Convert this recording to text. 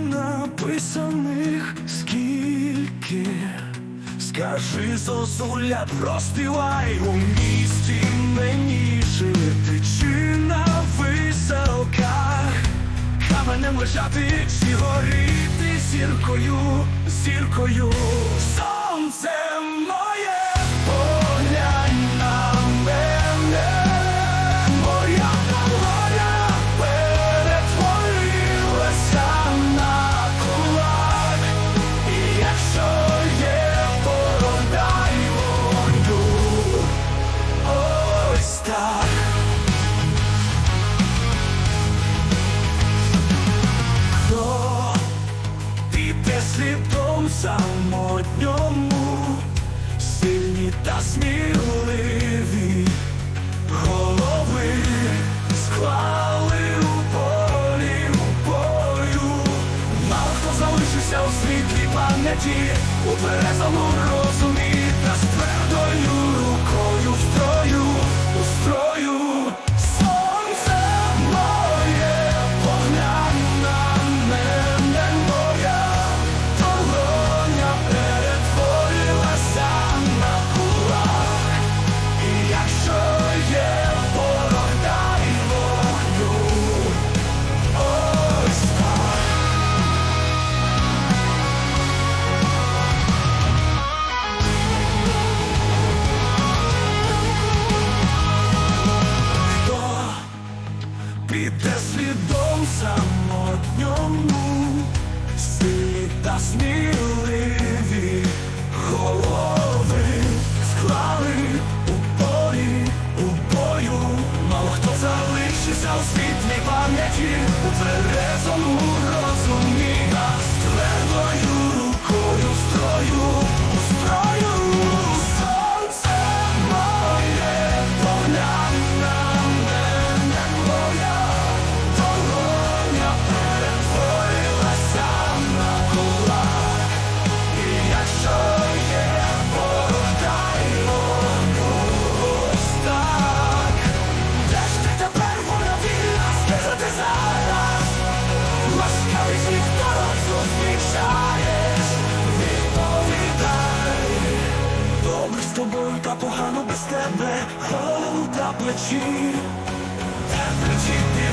Написаних скільки, скажи, зозуля, проспівай у місті мені жити чи на високах, каменем лежати чи горіти зіркою, зіркою, та сміливі голови склали у полі у бою. Мало хто залишився у світлій пам'яті, у березому розумі та з пам'яті, у тверезому розумі, а твердою рукою строю та погано без тебе, голову та плечі, та плечі.